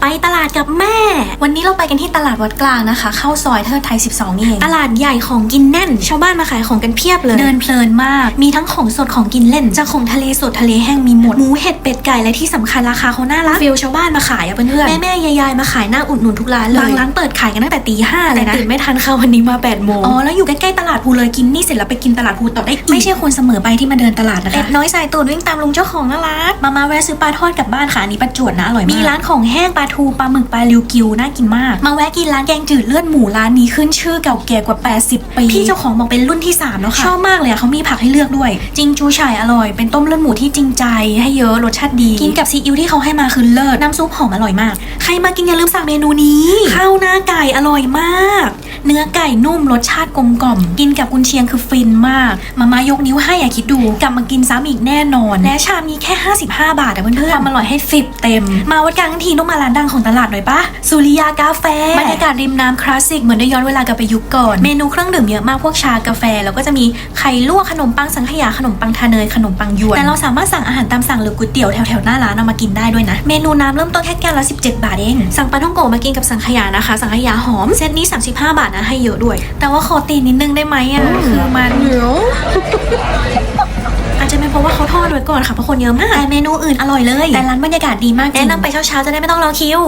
ไปตลาดกับแม่ วันนี้เราไปกันที่ตลาดวัดกลางนะคะ เข้าซอยเทิดไทย 12 นี่เอง ตลาดใหญ่ของกินแน่น ชาวบ้านมาขายของกันเพียบเลย เดินเพลินมาก มีทั้งของสดของกินเล่น จากของทะเลสดทะเลแห้งมีหมด หมูเห็ดเป็ดไก่และที่สำคัญราคาเขาน่ารักฟิลชาวบ้านมาขายอะเพื่อนๆแม่แม่ๆยายๆมาขายหน้าอุดหนุนทุกร้านเลยบางร้านเปิดขายกันตั้งแต่ตีห้าเลยนะตื่นไม่ทันค่ะวันนี้มา8โมงอ๋อแล้วอยู่ใกล้ๆตลาดภูเลยกินนี่เสร็จแล้วไปกินตลาดภูต่อได้อีกไม่ใช่คนเสมอไปที่มาเดินตลาดนะคะเป็ดน้อยสายตูดวิ่งตามลุงเจ้าของน่ารักมามาแวะซื้อปลาทอดกลับบ้านค่ะอันนี้ประจวดนะอร่อยมากมีร้านของแห้งปลาทูปลาหมึกปลาลิวกิวน่ากินมาก มาแวะกินร้านแกงจืดเลือดหมูร้านนี้ขึ้นชื่อเก่าแก่กว่า 80 ปีพี่เจ้าของบอกเป็นรุ่นที่สามแล้วค่ะชอบมากเลยอะเขามีผักให้เลือกด้วยจิงจูฉ่ายอร่อยเป็นต้มเลือดหมูที่จริงใจ ให้เยอะรสชาติดีกินกับซีอิ๊วที่เขาให้มาคือเลิศน้ำซุปหอมอร่อยมาก ใครมากินอย่าลืมสั่งเมนูนี้ข้าวหน้าไก่อร่อยมาก เนื้อไก่นุ่มรสชาติกลมกล่อม กินกับกุนเชียงคือฟินมาก มามายกนิ้วให้อย่าคิดดู กลับมากินซ้ำอีกแน่นอน และชามนี้แค่ 55 บาทอะเพื่อนๆความอร่อยให้สิบเต็ม มาวัดกลางทันทีต้องมาร้านดังของตลาดหน่อยปะสุริยากาแฟบรรยากาศริมน้ำคลาสสิกเหมือนได้ย้อนเวลากลับไปยุคก่อน เมนูเครื่องดื่มเยอะมากพวกชากาแฟ แล้วก็จะมีไข่ลวกขนมปังสังขยาขนมปังทาเนยขนมปังยวนแต่เราสามารถสั่งอาหารตามสั่งหรือก๋วยเตี๋ยวแถวๆหน้าร้านเอามากินได้ด้วยนะ เมนูน้ำเริ่มต้นแค่แก้วละ17 บาทเองสั่งปลาท่องโกมากินกับสังขยานะคะ สังขยาหอมเซตนี้ 35 บาทนะให้เยอะด้วย แต่ว่าขอตีนิดนึงได้ไหมอะคือมันอาจจะเป็นเพราะว่าเขาทอดไว้ก่อนค่ะเพราะคนเยอะมากแต่เมนูอื่นอร่อยเลย แต่ร้านบรรยากาศดีมากแนะนำไปเช้าๆจะได้ไม่ต้องรอคิว